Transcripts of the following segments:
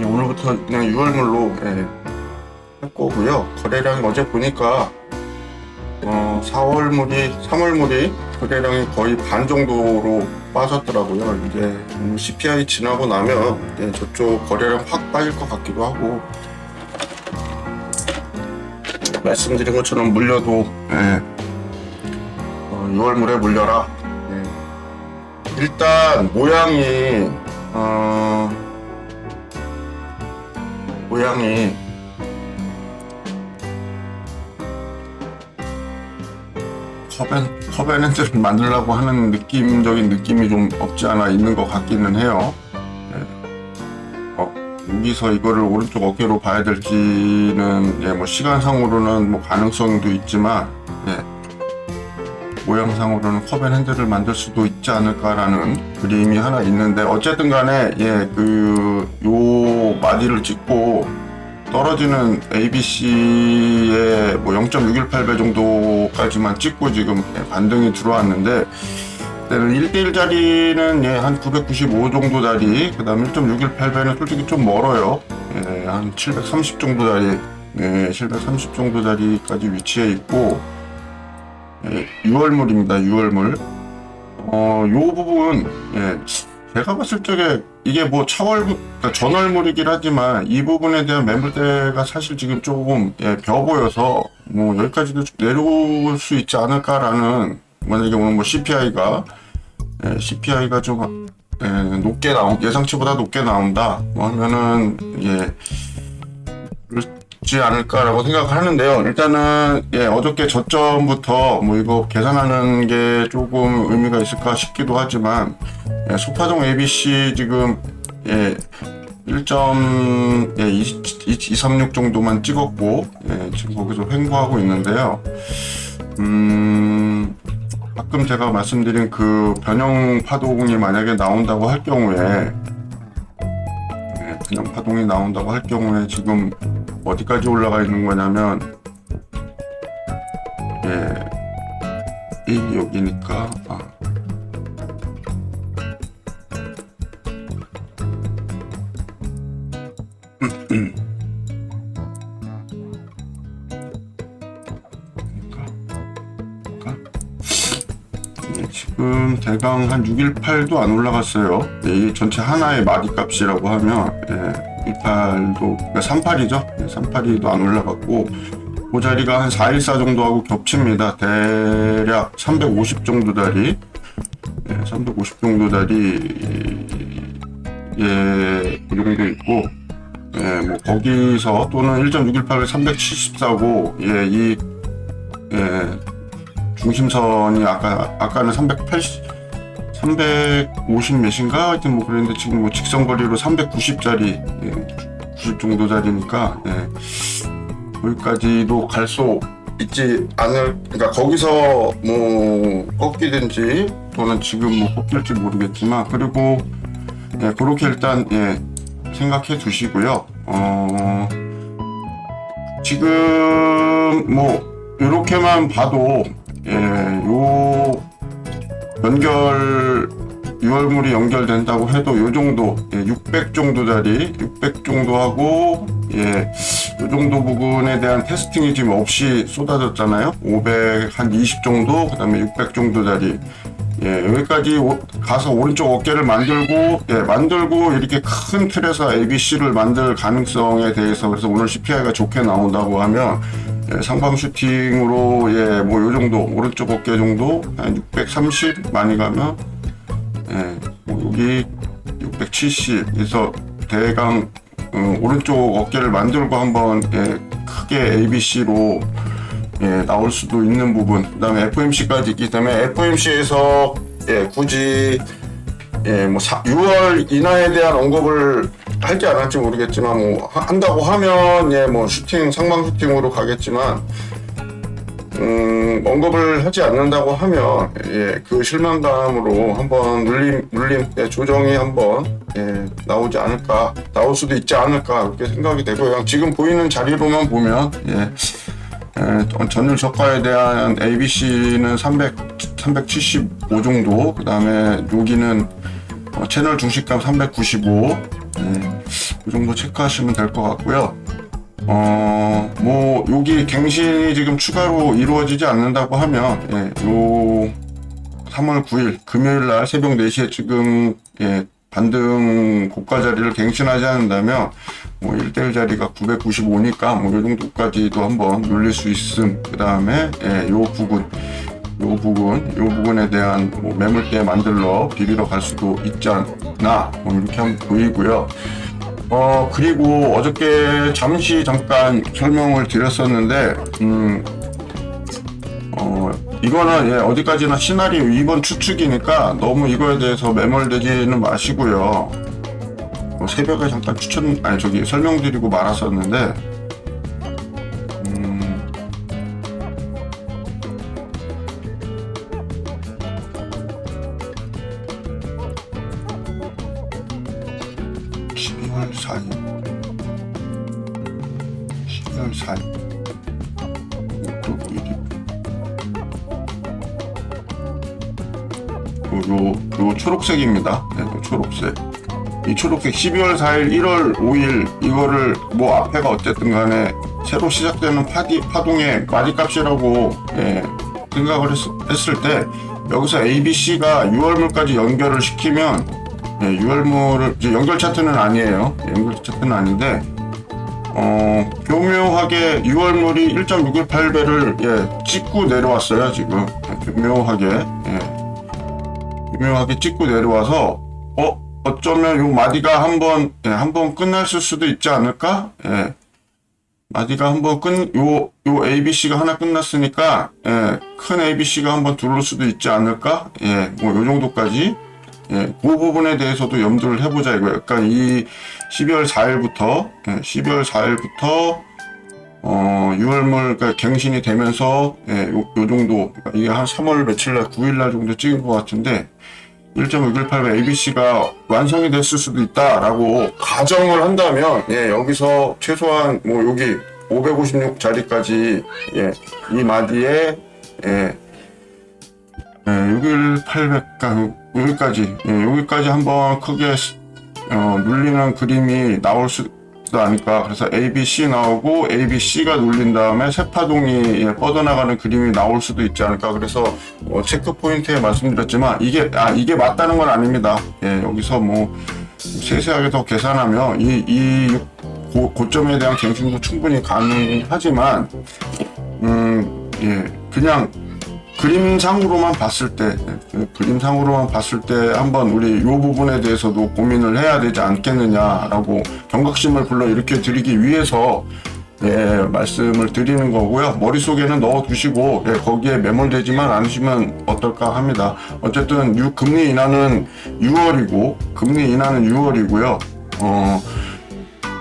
예, 오늘부터 그냥 6월물로 예, 할 거고요. 거래량이 어제 보니까 어, 4월물이 3월물이 거래량이 거의 반 정도로 빠졌더라고요. 이제 음, CPI 지나고 나면 예, 저쪽 거래량 확 빠질 것 같기도 하고 말씀드린 것처럼 물려도 예, 어, 6월물에 물려라. 예. 일단 모양이 어, 모양이 커벤 커벤랜드를 만들려고 하는 느낌적인 느낌이 좀 없지 않아 있는 것 같기는 해요. 예. 어, 여기서 이거를 오른쪽 어깨로 봐야 될지는 예, 뭐 시간상으로는 뭐 가능성도 있지만 예. 모양상으로는 커벤 핸들을 만들 수도 있지 않을까라는 그림이 하나 있는데 어쨌든 간에 예, 그 요 마디를 찍고 떨어지는 ABC의 뭐 0.618배 정도까지만 찍고 지금 예, 반등이 들어왔는데 때는 1대1 자리는 예, 한 995 정도 자리, 그 다음 1.618배는 솔직히 좀 멀어요. 예, 한 730 정도 자리, 예, 730 정도 자리까지 위치해 있고, 예, 6월물입니다. 6월물. 어, 요 부분, 예, 제가 봤을 적에 이게 뭐 차월, 그러니까 전월물이긴 하지만 이 부분에 대한 매물대가 사실 지금 조금 예, 벼 보여서 뭐 여기까지도 좀 내려올 수 있지 않을까라는 만약에 오늘 뭐 CPI가 예, CPI가 좀 예, 높게 나온 예상치보다 높게 나온다 뭐 하면은 예 그렇지 않을까라고 생각을 하는데요. 일단은 예, 어저께 저점부터 뭐 이거 계산하는 게 조금 의미가 있을까 싶기도 하지만 예, 소파동 ABC 지금 예, 1점 예, 236 정도만 찍었고 예, 지금 거기서 횡보하고 있는데요. 음, 가끔 제가 말씀드린 그 변형 파동이 만약에 나온다고 할 경우에 예, 변형 파동이 나온다고 할 경우에 지금 어디까지 올라가 있는 거냐면 예, 이 여기니까 아, 그러니까 그러니까. 예, 지금 대강 한 618도 안 올라갔어요. 예, 이 전체 하나의 마디 값이라고 하면 예, 18도 그러니까 38이죠. 38이도 안 올라갔고 그 자리가 한 414 정도하고 겹칩니다. 대략 350 정도 자리, 예, 350 정도 자리 예, 그 정도 있고 예, 뭐 거기서 또는 1.618에 374고 예, 이 예, 중심선이 아까 아까는 380 350 몇인가 하여튼 뭐 그랬는데 지금 뭐 직선거리로 390짜리 예, 90 정도 짜리니까 예, 거기까지도 갈 수 있지 않을 그러니까 거기서 뭐 꺾이든지 또는 지금 뭐 꺾일지 모르겠지만 그리고 예, 그렇게 일단 예, 생각해 두시고요. 어, 지금 뭐 이렇게만 봐도 예, 요 연결 6월물이 연결된다고 해도 요 정도 예, 600 정도짜리 600 정도 하고 예, 요 정도 부분에 대한 테스팅이 지금 없이 쏟아졌잖아요. 500 한 20 정도 그 다음에 600 정도짜리 예, 여기까지 오- 가서 오른쪽 어깨를 만들고, 예, 만들고 이렇게 큰 틀에서 ABC를 만들 가능성에 대해서 그래서 오늘 CPI가 좋게 나온다고 하면, 예, 상방 슈팅으로, 예, 뭐 요 정도, 오른쪽 어깨 정도, 한 630 많이 가면, 예, 뭐 여기 670, 그래서 대강, 어, 오른쪽 어깨를 만들고 한번, 예, 크게 ABC로 예, 나올 수도 있는 부분. 그 다음에 FMC까지 있기 때문에 FMC에서 예, 굳이 예, 뭐 사- 6월 인하에 대한 언급을 할지 안 할지 모르겠지만 뭐 하- 한다고 하면 예, 뭐 슈팅 상방 슈팅으로 가겠지만 음, 언급을 하지 않는다고 하면 예, 그 실망감으로 한번 눌림 눌림 예, 조정이 한번 예, 나오지 않을까 나올 수도 있지 않을까 그렇게 생각이 되고요. 지금 보이는 자리로만 보면 예, 예, 전일 저가에 대한 ABC는 300, 375 정도, 그 다음에 여기는 어, 채널 중심값 395. 예, 그 정도 체크하시면 될 것 같고요. 어, 뭐, 여기 갱신이 지금 추가로 이루어지지 않는다고 하면, 예, 요, 3월 9일 금요일 날 새벽 4시에 지금, 예, 반등 고가 자리를 갱신하지 않는다면, 뭐, 1대1 자리가 995니까, 뭐, 요 정도까지도 한번 눌릴 수 있음. 그 다음에, 예, 요 부분, 요 부분, 요 부분에 대한 뭐 매물대 만들러 비비러 갈 수도 있지 않나, 뭐, 이렇게 한번 보이고요. 어, 그리고 어저께 잠시 잠깐 설명을 드렸었는데, 음, 어, 이거는 예, 어디까지나 시나리오 2번 추측이니까 너무 이거에 대해서 매몰되지는 마시고요. 뭐 새벽에 잠깐 추천, 아니, 저기 설명드리고 말았었는데, (12월 4일) 12월 4일 또 일이 요, 요 초록색입니다. 네, 요 초록색. 이 초록색 12월 4일, 1월 5일 이거를 뭐 앞에가 어쨌든 간에 새로 시작되는 파디, 파동의 마디값이라고 예, 생각을 했, 을때 여기서 ABC가 6월물까지 연결을 시키면 예, 6월물을 이제 연결 차트는 아니에요. 예, 연결 차트는 아닌데 어, 교묘하게 6월물이 1.618배를 예, 찍고 내려왔어요, 지금. 예, 교묘하게. 예. 교묘하게 찍고 내려와서, 어, 어쩌면 요 마디가 한번, 예, 한번 끝났을 수도 있지 않을까? 예. 마디가 한번 끝, 요, 요 ABC가 하나 끝났으니까, 예, 큰 ABC가 한번 들어올 수도 있지 않을까? 예, 뭐, 요 정도까지. 예, 그 부분에 대해서도 염두를 해보자 이거예요. 약간 이 12월 4일부터, 예, 12월 4일부터, 어, 6월물, 그러니까 갱신이 되면서, 예, 요, 요 정도, 그러니까 이게 한 3월 며칠 날, 9일 날 정도 찍은 것 같은데, 1.618배 ABC가 완성이 됐을 수도 있다라고 가정을 한다면, 예, 여기서 최소한, 뭐, 여기 556 자리까지, 예, 이 마디에, 예, 예, 6일 800가 여기까지. 예, 여기까지 한번 크게 어, 눌리는 그림이 나올 수도 않을까. 그래서 A, B, C 나오고 A, B, C가 눌린 다음에 세 파동이 예, 뻗어나가는 그림이 나올 수도 있지 않을까. 그래서 어, 체크 포인트에 말씀드렸지만 이게 아 이게 맞다는 건 아닙니다. 예, 여기서 뭐 세세하게 더 계산하면 이, 이 고, 고점에 대한 갱신도 충분히 가능하지만 음, 예, 그냥 그림상으로만 봤을 때, 그 그림상으로만 봤을 때 한번 우리 이 부분에 대해서도 고민을 해야 되지 않겠느냐라고 경각심을 불러일으켜 드리기 위해서 예, 말씀을 드리는 거고요. 머릿속에는 넣어 두시고, 예, 거기에 매몰되지만 않으시면 어떨까 합니다. 어쨌든, 유, 금리 인하는 6월이고, 금리 인하는 6월이고요. 어,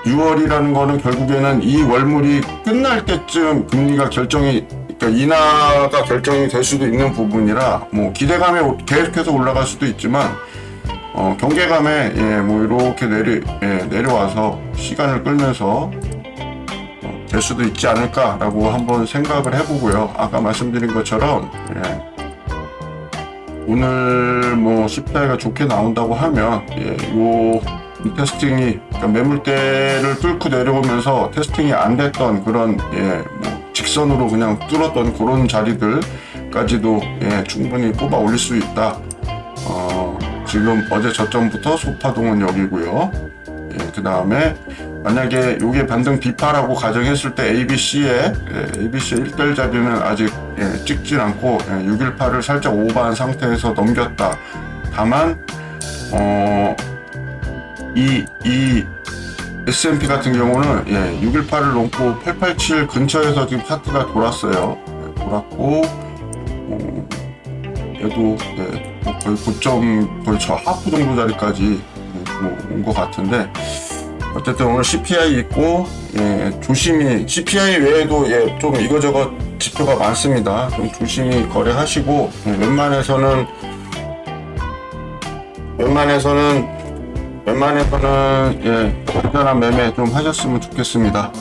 6월이라는 거는 결국에는 이 월물이 끝날 때쯤 금리가 결정이 그러니까 인하가 결정이 될 수도 있는 부분이라 뭐 기대감에 오- 계속해서 올라갈 수도 있지만 어, 경계감에 예, 뭐 이렇게 내리 예, 내려와서 시간을 끌면서 어, 될 수도 있지 않을까라고 한번 생각을 해보고요. 아까 말씀드린 것처럼 예, 오늘 뭐 CPI가 좋게 나온다고 하면 예, 요 테스팅이 그러니까 매물대를 뚫고 내려오면서 테스팅이 안 됐던 그런 예, 뭐 직선으로 그냥 뚫었던 그런 자리들까지도 예, 충분히 뽑아 올릴 수 있다. 어, 지금 어제 저점부터 소파동은 여기고요. 예, 그 다음에 만약에 요게 반등 비파라고 가정했을 때 ABC의 예, ABC의 1대1 자리는 아직 예, 찍질 않고 예, 618을 살짝 오버한 상태에서 넘겼다. 다만 어, 이, 이 S&P 같은 경우는 예, 618을 넘고 887 근처에서 지금 차트가 돌았어요. 예, 돌았고 어, 얘도 예, 뭐 거의 고점 거의 저 하프 정도 자리까지 예, 뭐온 것 같은데 어쨌든 오늘 CPI 있고 예, 조심히 CPI 외에도 예, 좀 이거저거 지표가 많습니다. 좀 조심히 거래하시고 예, 웬만해서는 웬만해서는 웬만해서는 예, 안전한 매매 좀 하셨으면 좋겠습니다.